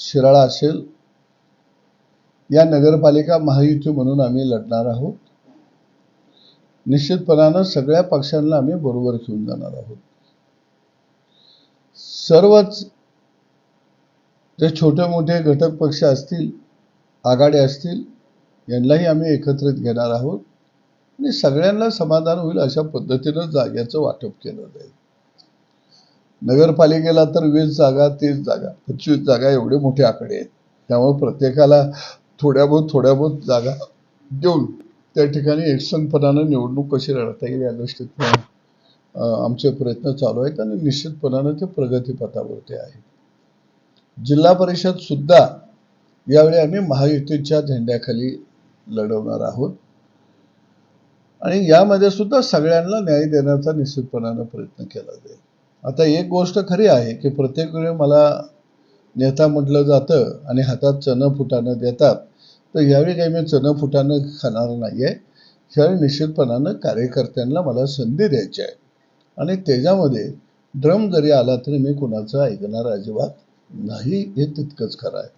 शिराळा असेल या नगरपालिका महायुती म्हणून आम्ही लढणार आहोत. निश्चितपणानं सगळ्या पक्षांना आम्ही बरोबर घेऊन जाणार आहोत. सर्वच जे छोटे मोठे घटक पक्ष असतील आघाडी असतील यांनाही आम्ही एकत्रित घेणार आहोत. आणि सगळ्यांना समाधान होईल अशा पद्धतीनं जाग्याचं वाटप केलं जाईल. नगरपालिकेला तर वीस जागा तीस जागा पंचवीस जागा एवढे मोठे आकडे आहेत. त्यामुळे प्रत्येकाला थोड्या बहुत थोड्या बहुत जागा देऊन त्या ठिकाणी एकसंगपणानं निवडणूक कशी लढता येईल या दृष्टीतून आमचे प्रयत्न चालू आहेत आणि निश्चितपणानं ते प्रगतीपथावरती आहे जिल्हा परिषद सुद्धा यावेळी आम्ही महायुतीच्या झेंड्याखाली लढवणार आहोत. आणि यामध्ये सुद्धा सगळ्यांना न्याय देण्याचा निश्चितपणानं प्रयत्न केला जाईल. आता एक गोष्ट खरी आहे की प्रत्येक वेळी मला नेता म्हटलं जातं आणि हातात चणं फुटाणं देतात तर यावेळी काही मी चणं फुटाणं खाणार नाही आहे यावेळी निश्चितपणानं कार्यकर्त्यांना मला संधी द्यायची आहे. आणि त्याच्यामध्ये ड्रम जरी आला तरी मी कुणाचं ऐकणार अजिबात नाही हे तितकंच खरं आहे.